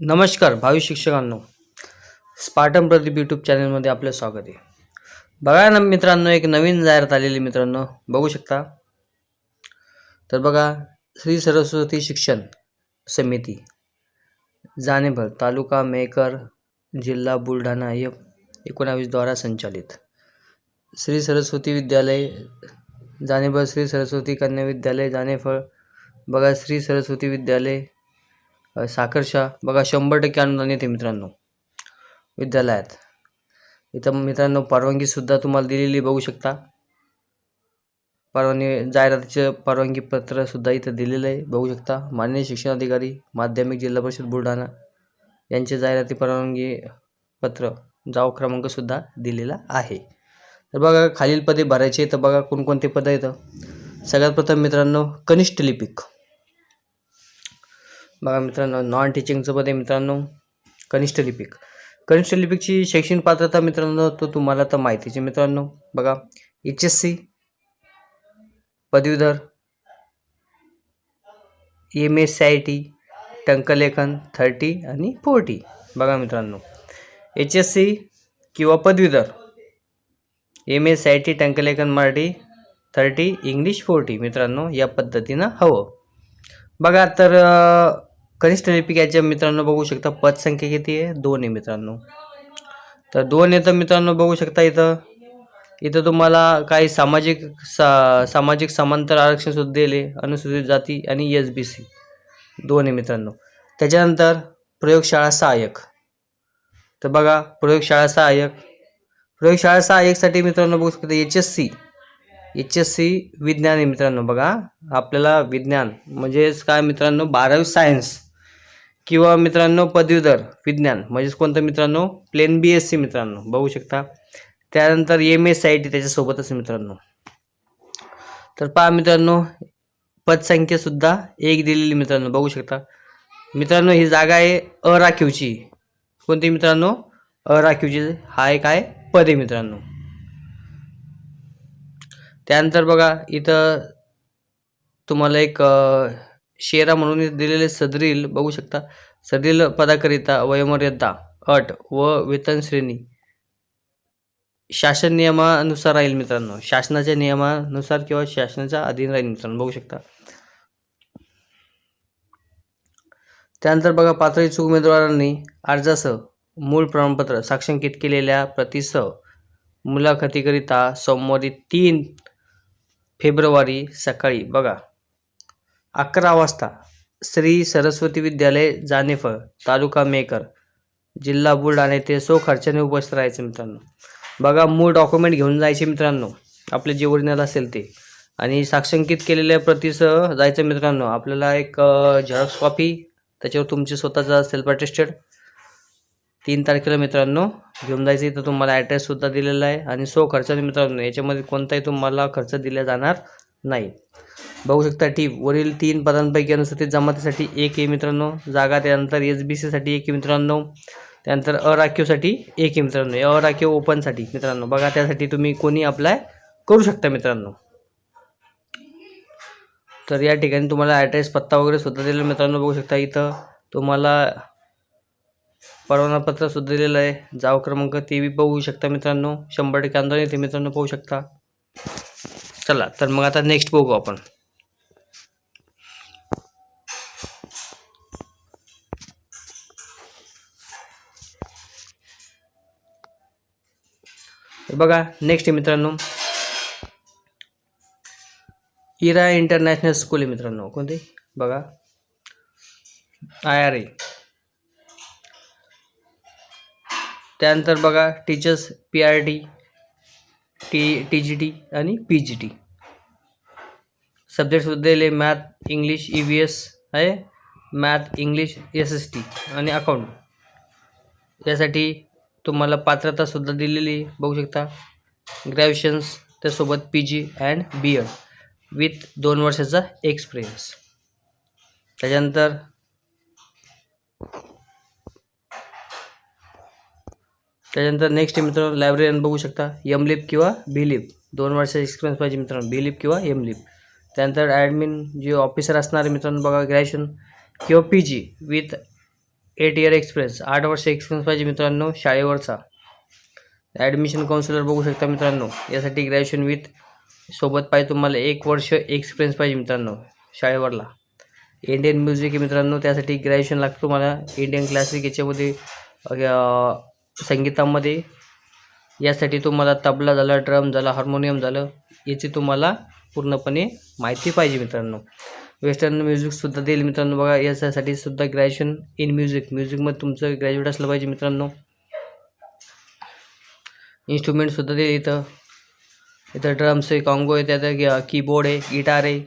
नमस्कार भावी शिक्षकांनो. Spartan Pradeep YouTube चॅनलमध्ये आपलं स्वागत आहे. बघा ना मित्रांनो एक नवीन जाहिरात आलेली मित्रांनो. बघू शकता. तर बघा श्री सरस्वती शिक्षण समिती जानेभर तालुका मेकर जिल्हा बुलढाणा य एकोणावीसद्वारा संचालित. श्री सरस्वती विद्यालय जानेभर श्री सरस्वती कन्या विद्यालय जानेफळ. बघा श्री सरस्वती विद्यालय साखरशा बघा शंभर टक्के अनुदान येते मित्रांनो विद्यालयात. इथं मित्रांनो परवानगीसुद्धा तुम्हाला दिलेली बघू शकता. परवानगी जाहिरातीचं परवानगी पत्रसुद्धा इथं दिलेलं आहे बघू शकता. माननीय शिक्षणाधिकारी माध्यमिक जिल्हा परिषद बुलढाणा यांचे जाहिराती परवानगी पत्र जाव क्रमांकसुद्धा दिलेला आहे. तर बघा खालील पदे भरायचे तर बघा कोणकोणते पदं येतं सगळ्यात प्रथम मित्रांनो कनिष्ठ लिपिक. बघा मित्रांनो नॉन टीचिंगचं पद आहे मित्रांनो कनिष्ठ लिपिक. कनिष्ठ लिपिकची शैक्षणिक पात्रता मित्रांनो तो तुम्हाला तर माहितीचे मित्रांनो. बघा एच एस सी पदवीधर M S C I T टंकलेखन thirty आणि फोर्टी बघा मित्रांनो एच एस सी किंवा पदवीधर एम एस आय टी टंकलेखन मराठी थर्टी इंग्लिश फोर्टी मित्रांनो या पद्धतीनं हवं. बघा तर कनिष्ठ लिपिक याच्या मित्रांनो बघू शकता पदसंख्या किती आहे? दोन आहे मित्रांनो. तर दोन येतं मित्रांनो बघू शकता इथं. इथं तुम्हाला काही सामाजिक सा सामाजिक समांतर आरक्षण सुद्धा दिले अनुसूचित जाती आणि एस बी सी. दोन आहे मित्रांनो. त्याच्यानंतर प्रयोगशाळा सहाय्यक. तर बघा प्रयोगशाळा सहाय्यक. प्रयोगशाळा सहाय्यकसाठी मित्रांनो बघू शकता H S C. H S C विज्ञान आहे मित्रांनो बघा. आपल्याला विज्ञान म्हणजेच काय मित्रांनो? बारावी सायन्स. किंवा मित्रांनो पदवीधर विज्ञान म्हणजेच कोणतं मित्रांनो? प्लेन बी एस सी मित्रांनो बघू शकता. त्यानंतर एम एस आय टी त्याच्यासोबतच मित्रांनो. तर पहा मित्रांनो पदसंख्यासुद्धा एक दिलेली मित्रांनो बघू शकता. मित्रांनो ही जागा आहे अराखीवची. कोणती मित्रांनो? अराखीवची. हा एक आहे पद आहे मित्रांनो. त्यानंतर बघा इथं तुम्हाला एक शेरा म्हणून दिलेले सदरील बघू शकता सदरील पदाकरिता वयोमर्यादा अट व वेतन श्रेणी. शासन नियमानुसार राहील मित्रांनो. शासनाच्या नियमानुसार किंवा शासनाच्या अधीन राहील मित्रांनो. बघू शकता. त्यानंतर बघा पात्र इच्छुक उमेदवारांनी अर्जासह मूळ प्रमाणपत्र साक्षांकित केलेल्या प्रतीसह मुलाखतीकरिता सोमवारी तीन फेब्रुवारी सकाळी बघा. अकरा वाजता श्री सरस्वती विद्यालय जानेफळ तालुका मेकर जिल्हा बुलढाणा येथे सो खर्चाने उपस्थित राहायचे मित्रांनो. बघा मूळ डॉक्युमेंट घेऊन जायचे मित्रांनो. आपले जे ओरिजिनल असेल ते. आणि साक्षांकित केलेल्या प्रतीसह जायचं मित्रांनो. आपल्याला एक झेरॉक्स कॉपी त्याच्यावर तुमचे स्वतःचा सेल्फ अटेस्टेड तीन तारखेला मित्रांनो घेऊन जायचं इथं तुम्हाला ॲड्रेससुद्धा दिलेला आहे. आणि सो खर्चाने मित्रांनो याच्यामध्ये कोणताही तुम्हाला खर्च दिला जाणार नाही. बघू शकता टी वरील तीन पदांपैकी अनुसूचित जमातीसाठी एक आहे मित्रांनो. जागा त्यानंतर एस बी सीसाठी एक आहे मित्रांनो. त्यानंतर अराखीवसाठी एक आहे मित्रांनो. अराखीव ओपनसाठी मित्रांनो. बघा त्यासाठी तुम्ही कोणी अप्लाय करू शकता मित्रांनो. तर या ठिकाणी तुम्हाला ॲड्रेस पत्ता वगैरे सुद्धा दिलेला मित्रांनो. बघू शकता इथं तुम्हाला परवानापत्र सुद्धा दिलेलं आहे. जाव क्रमांक ते बी बघू शकता मित्रांनो. शंभर टक्के आंदोलन येते मित्रांनो पाहू शकता. चला तर मग आता नेक्स्ट बघू आपण. बघा नेक्स्ट मित्रांनो. इरा इंटरनॅशनल स्कूल आहे मित्रांनो. कोणती? बघा. I R A. त्यानंतर बघा teachers P R T T T G T आणि पी जी टी सब्जेक्टसुद्धा दिले math English E V S आहे. Math English S S T आणि अकाउंट यासाठी तुम्हाला पात्रतासुद्धा दिलेली बघू शकता. ग्रॅज्युएशन्स त्यासोबत P G and B Ed with दोन वर्षाचा एक्सपिरियन्स त्याच्यानंतर त्याच्यानंतर नेक्स्ट मित्रांनो लायब्ररीयन बघू शकता. यमलिप किंवा बिलिप दोन वर्षाचा एक्सपिरियन्स पाहिजे मित्रांनो. बिलिप किंवा यमलिप त्यानंतर ॲडमिन जे ऑफिसर असणारे मित्रांनो बघा ग्रॅज्युएशन किंवा P G with eight year experience आठ वर्ष एक्सपिरियन्स पाहिजे मित्रांनो शाळेवरचा. ॲडमिशन काउन्सिलर बघू शकता मित्रांनो. यासाठी ग्रॅज्युएशन विथ सोबत पाहिजे तुम्हाला एक वर्ष एक्सपिरियन्स पाहिजे मित्रांनो शाळेवरला. इंडियन म्युझिक मित्रांनो त्यासाठी ग्रॅज्युएशन लागतं तुम्हाला. इंडियन क्लासिक याच्यामध्ये संगीतामध्ये. यासाठी तुम्हाला तबला झाला ड्रम झाला हार्मोनियम झालं याची तुम्हाला पूर्णपणे माहिती पाहिजे मित्रांनो. वेस्टर्न म्युझिकसुद्धा देईल मित्रांनो बघा याच्यासाठी सुद्धा ग्रॅज्युएशन इन म्युझिक म्युझिकमध्ये तुमचं ग्रॅज्युएट असलं पाहिजे मित्रांनो. इन्स्ट्रुमेंटसुद्धा देईल इथं. इथं ड्रम्स आहे कॉंगो आहे त्यात कीबोर्ड आहे गिटार आहे.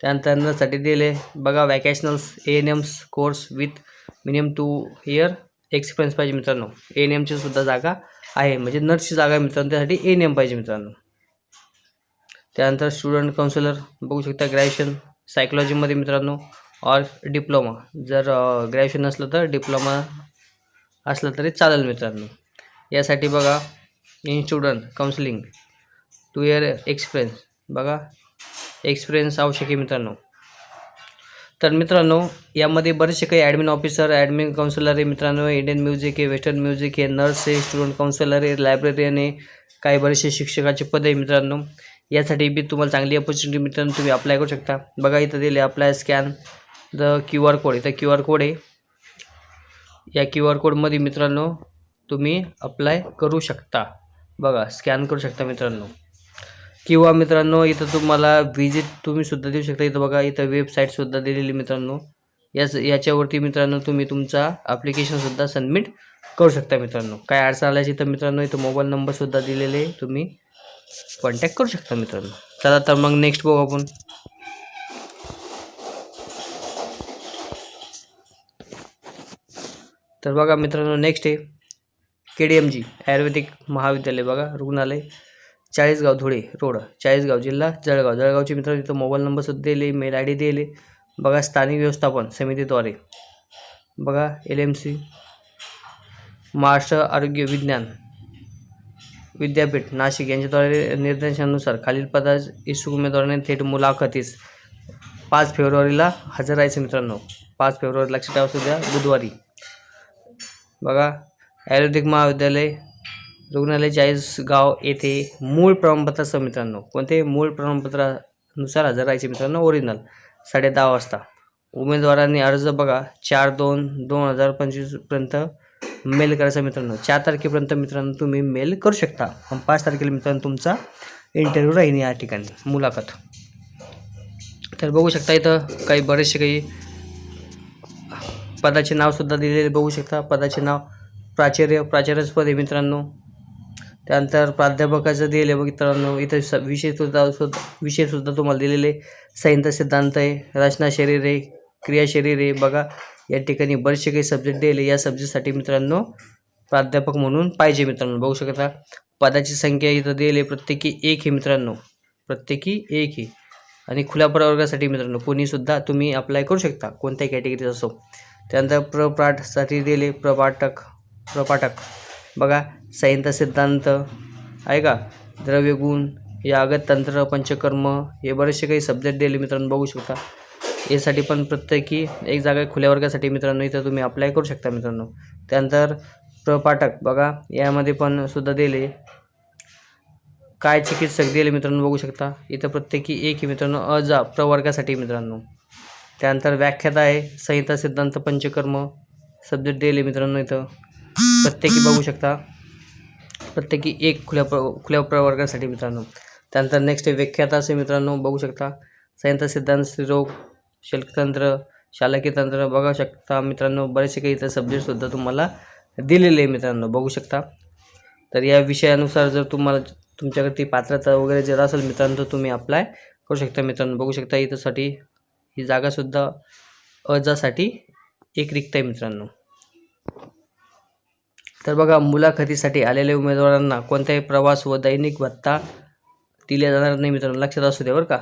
त्यानंतरसाठी दिले बघा vocationals A N Ms course with minimum two year experience पाहिजे मित्रांनो. ए एन एमची सुद्धा जागा आहे. म्हणजे नर्सची जागा आहे मित्रांनो. त्यासाठी ए एन एम पाहिजे मित्रांनो. त्यानंतर स्टुडंट काउन्सिलर बघू शकता ग्रॅज्युएशन सायकोलॉजीमध्ये मित्रांनो. ऑर डिप्लोमा जर ग्रॅज्युएशन असलं तर डिप्लोमा असलं तरी चालेल मित्रांनो. यासाठी बघा in student counselling two year experience बघा एक्सपिरियन्स आवश्यक आहे मित्रांनो. तर मित्रांनो यामध्ये बरेचसे काही ॲडमिन ऑफिसर ॲडमिन काउन्सिलर आहे मित्रांनो. इंडियन म्युझिक आहे वेस्टर्न म्युझिक आहे नर्स आहे स्टुडंट काउन्सिलर आहे लायब्ररी आहे काही बरेचसे शिक्षकाचे पद आहे मित्रांनो. यासाठी बी तुम्हाला चांगली ऑपॉर्च्युनिटी मित्रांनो तुम्ही अप्लाय करू शकता. बघा इथं दिले apply scan the Q R code इथं क्यू आर कोड आहे. या क्यू आर कोडमध्ये मित्रांनो तुम्ही अप्लाय करू शकता. बघा स्कॅन करू शकता मित्रांनो. किंवा मित्रांनो इथं तुम्हाला व्हिजिट तुम्ही सुद्धा देऊ शकता. इथं बघा इथं वेबसाईटसुद्धा दिलेली मित्रांनो. याच याच्यावरती मित्रांनो तुम्ही तुमचा ॲप्लिकेशनसुद्धा सबमिट करू शकता मित्रांनो. काय अडचण आल्याची तर मित्रांनो इथं मोबाईल नंबरसुद्धा दिलेले आहे. तुम्ही कॉन्टॅक्ट करू शकता मित्रांनो. चला तर मग नेक्स्ट बघू आपण. तर बघा मित्रांनो नेक्स्ट आहे. के डी एम जी आयुर्वेदिक महाविद्यालय. बघा रुग्णालय. चाळीसगाव धुळे रोड चाळीसगाव जिल्हा जळगाव. जळगावचे मित्र तिथं मोबाईल नंबरसुद्धा दिले मेल आय डी दिले. बघा स्थानिक व्यवस्थापन समितीद्वारे. बघा एल एम सी महाराष्ट्र आरोग्य विज्ञान विद्यापीठ नाशिक. यांच्याद्वारे निर्देशानुसार खालील पदा इच्छुक उमेदवाराने थेट मुलाखतीस. पाच फेब्रुवारीला हजर राहायचं मित्रांनो. पाच फेब्रुवारी लक्षात ठेवा सुद्धा बुधवारी. बघा आयुर्वेदिक महाविद्यालय रुग्णालय चाळीसगाव येथे मूळ प्रमाणपत्रासह मित्रांनो. कोणते? मूळ प्रमाणपत्रानुसार हजर राहायचे मित्रांनो ओरिजिनल साडे दहा वाजता. उमेदवारांनी अर्ज बघा. चार दोन दोन हजार पंचवीसपर्यंत मेल करायचा मित्रांनो. चार तारखेपर्यंत मित्रांनो तुम्ही मेल करू शकता. पण पाच तारखेला मित्रांनो तुमचा इंटरव्ह्यू राहील या ठिकाणी. मुलाखत. तर बघू शकता इथं काही बरेचसे काही पदाचे नावसुद्धा दिलेले बघू शकता. पदाचे नाव प्राचार्य प्राचार्यच पद आहे मित्रांनो. त्यानंतर प्राध्यापकाचं दिले आहे. मित्रांनो इथं स विषयसुद्धा सुद्धा विषयसुद्धा तुम्हाला दिलेले संहिता सिद्धांत आहे रचना शरीर आहे क्रिया शरीर आहे. बघा या ठिकाणी बरेचसे काही सब्जेक्ट दिले या सब्जेक्टसाठी मित्रांनो प्राध्यापक म्हणून पाहिजे मित्रांनो. बघू शकता पदाची संख्या इथं दिली प्रत्येकी एक आहे मित्रांनो. प्रत्येकी एक आहे. आणि खुल्या प्रवर्गासाठी मित्रांनो कोणीसुद्धा तुम्ही अप्लाय करू शकता कोणत्याही कॅटेगरीत असो. त्यानंतर प्रपाठसाठी दिले प्रपाठक प्रपाठक. बघा संहिता सिद्धांत आहे का? द्रव्यगुण यागत तंत्र पंचकर्म हे बरेचसे काही सब्जेक्ट दिले मित्रांनो बघू शकता. यासाठी पण प्रत्येकी एक जागा खुल्या वर्गासाठी मित्रांनो इथं तुम्ही अप्लाय करू शकता मित्रांनो. त्यानंतर प्रपाठक बघा यामध्ये पण सुद्धा दिले काय चिकित्सक दिले मित्रांनो बघू शकता. इथं प्रत्येकी एक आहे मित्रांनो अजा प्रवर्गासाठी मित्रांनो. त्यानंतर व्याख्याता आहे संहिता सिद्धांत पंचकर्म सब्जेक्ट दिले मित्रांनो इथं. प्रत्येकी बघू शकता. प्रत्येकी एक खुल्या प्र खुल्या प्रवर्गासाठी मित्रांनो. त्यानंतर नेक्स्ट व्याख्याता असे मित्रांनो बघू शकता. संहिता सिद्धांत स्त्रीरोग शल्कतंत्र शालकीय तंत्र बघू शकता मित्रांनो बरेचसे काही इतर सब्जेक्टसुद्धा तुम्हाला दिलेले आहे मित्रांनो बघू शकता. तर या विषयानुसार जर तुम्हाला तुमच्याकडे ती पात्रता वगैरे जर असेल मित्रांनो तर तुम्ही अप्लाय करू शकता मित्रांनो. बघू शकता इथंसाठी ही जागासुद्धा अजासाठी एक रिक्त आहे मित्रांनो. तर बघा मुलाखतीसाठी आलेल्या उमेदवारांना कोणताही प्रवास व दैनिक भत्ता दिल्या जाणार नाही मित्रांनो. लक्षात असू दे बरं का.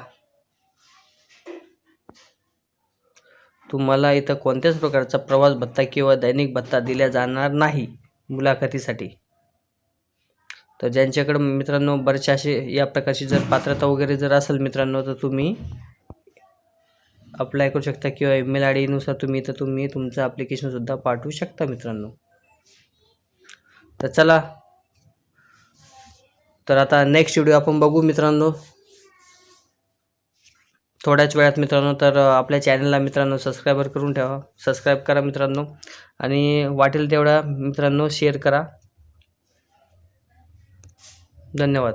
तुम्हाला इथं कोणत्याच प्रकारचा प्रवास भत्ता किंवा दैनिक भत्ता दिला जाणार नाही मुलाखतीसाठी. तर ज्यांच्याकडं मित्रांनो बरेचसे असे या प्रकारची जर पात्रता वगैरे जर असेल मित्रांनो तर तुम्ही अप्लाय करू शकता किंवा ईमेल आय डीनुसार तुम्ही तर तुम्ही तुमचं ॲप्लिकेशनसुद्धा पाठवू शकता मित्रांनो. तर चला. तर आता नेक्स्ट व्हिडिओ आपण बघू मित्रांनो. थोड्याच वेळात मित्रांनो तर आपल्या चॅनलला मित्रांनो सबस्क्रायबर करून ठेवा. सबस्क्राईब करा मित्रांनो. आणि वाटेल तेवढा मित्रांनो शेअर करा. धन्यवाद.